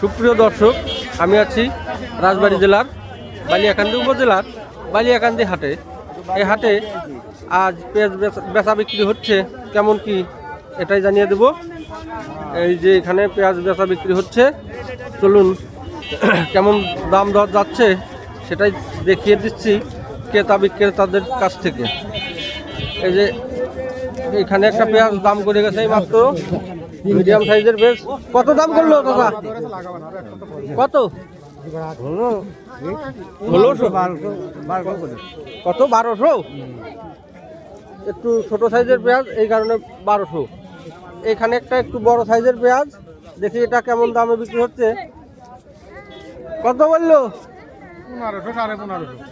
সুপ্রিয় দর্শক, আমি আছি রাজবাড়ী জেলার বালিয়াকান্দি উপজেলার বালিয়াকান্দি হাটে। এই হাটে আজ পেঁয়াজ বেচা- বিক্রি হচ্ছে কেমন কি এটাই জানিয়ে দেব। এই যে এখানে পেঁয়াজ বেচা বিক্রি হচ্ছে, চলুন কেমন দাম দর যাচ্ছে সেটাই দেখিয়ে দিচ্ছি ক্রেতা বিক্রেতাদের কাছ থেকে। এই যে এখানে একটা পেঁয়াজ দাম করে গেছে এই মাত্র মিডিয়াম সাইজের বেশ। কত দাম করল দাদা কত? ষোলোশো। কত? বারোশো? একটু ছোট সাইজের পেঁয়াজ এই কারণে বারোশো। এখানে একটা একটু বড় সাইজের পেঁয়াজ। দেখি এটা কেমন দামে বিক্রি হচ্ছে। কত বলল?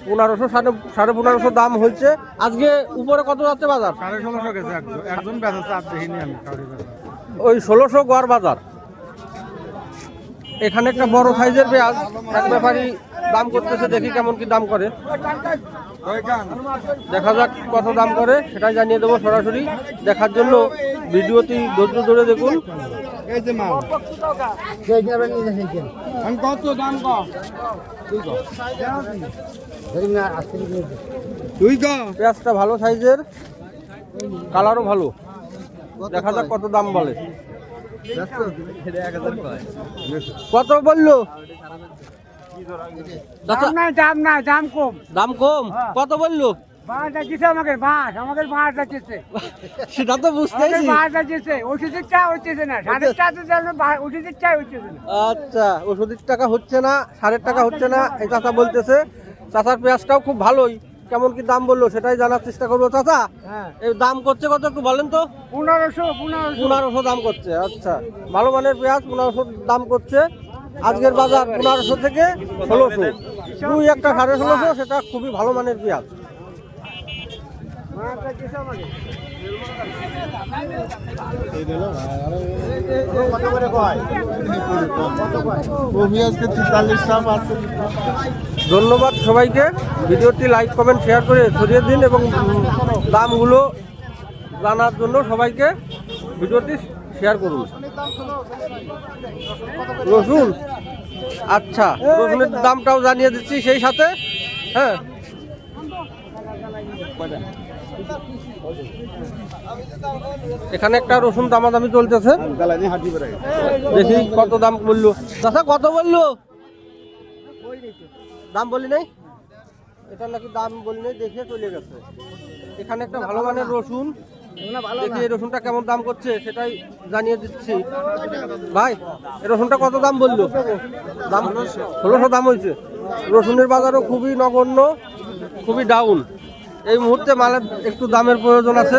পনেরোশো সাড়ে সাড়ে পনেরোশো দাম হয়েছে। আজকে উপরে কত যাচ্ছে বাজার? সাড়ে ষোলোশো গেছে একজন। একজন দেখিনি আমি ওই ষোলোশো গড় বাজার। এখানে একটা বড় সাইজের পেঁয়াজ, এক ব্যাপারই দাম করতেছে, দেখি কেমন কি দাম করে। দেখা যাক কত দাম করে, সেটাই জানিয়ে দেবো সরাসরি। দেখার জন্য ভিডিওটি ধৈর্য ধরে দেখুন। পেঁয়াজটা ভালো সাইজের, কালারও ভালো। দেখা যাক কত দাম বলে। কত বলল? দাম নাই দাম দাম কম। দাম কম? কত বলল? আমাদের সেটা তো বুঝতেছি ওষুধের চা হচ্ছে না সাড়ে ওষুধের চা হচ্ছে না। আচ্ছা ওষুধের টাকা হচ্ছে না সারের টাকা হচ্ছে না এই চাচা বলতেছে। চাচার পেঁয়াজটাও খুব ভালোই। কেমন কি দাম বলল সেটাই জানার চেষ্টা করব চাচা হ্যাঁ এই দাম করছে কত একটু বলেন তো পনেরোশো পনেরোশো দাম করছে আচ্ছা ভালো মানের পেঁয়াজ পনেরোশো দাম করছে আজকের বাজার পনেরোশো থেকে ষোলোশো দুই একটা সাড়ে ষোলোশো সেটা খুবই ভালো মানের পেঁয়াজ তেতাল্লিশ টাকা আছে ধন্যবাদ সবাইকে। ভিডিওটি লাইক, কমেন্ট, শেয়ার করে ছড়িয়ে দিন এবং দামগুলো জানার জন্য সবাইকে ভিডিওটি শেয়ার করুন। রসুন? আচ্ছা রসুনের দামটাও জানিয়ে দিচ্ছি সেই সাথে। হ্যাঁ। এখানে একটা রসুন দামাদামি চলতেছে। দেখি কত দাম বলল দাদা কত বলল? দাম বলি নাই? এটা নাকি দাম বলি নাই দেখে চলে গেছে। এখানে একটা ভালো মানের রসুন। দেখি এই রসুনটা কেমন দাম করছে সেটাই জানিয়ে দিচ্ছি। ভাই এই রসুনটা কত দাম বলল? দাম ষোলোশো দাম হয়েছে। রসুনের বাজারও খুবই নগণ্য খুবই ডাউন এই মুহূর্তে মালের একটু দামের প্রয়োজন আছে।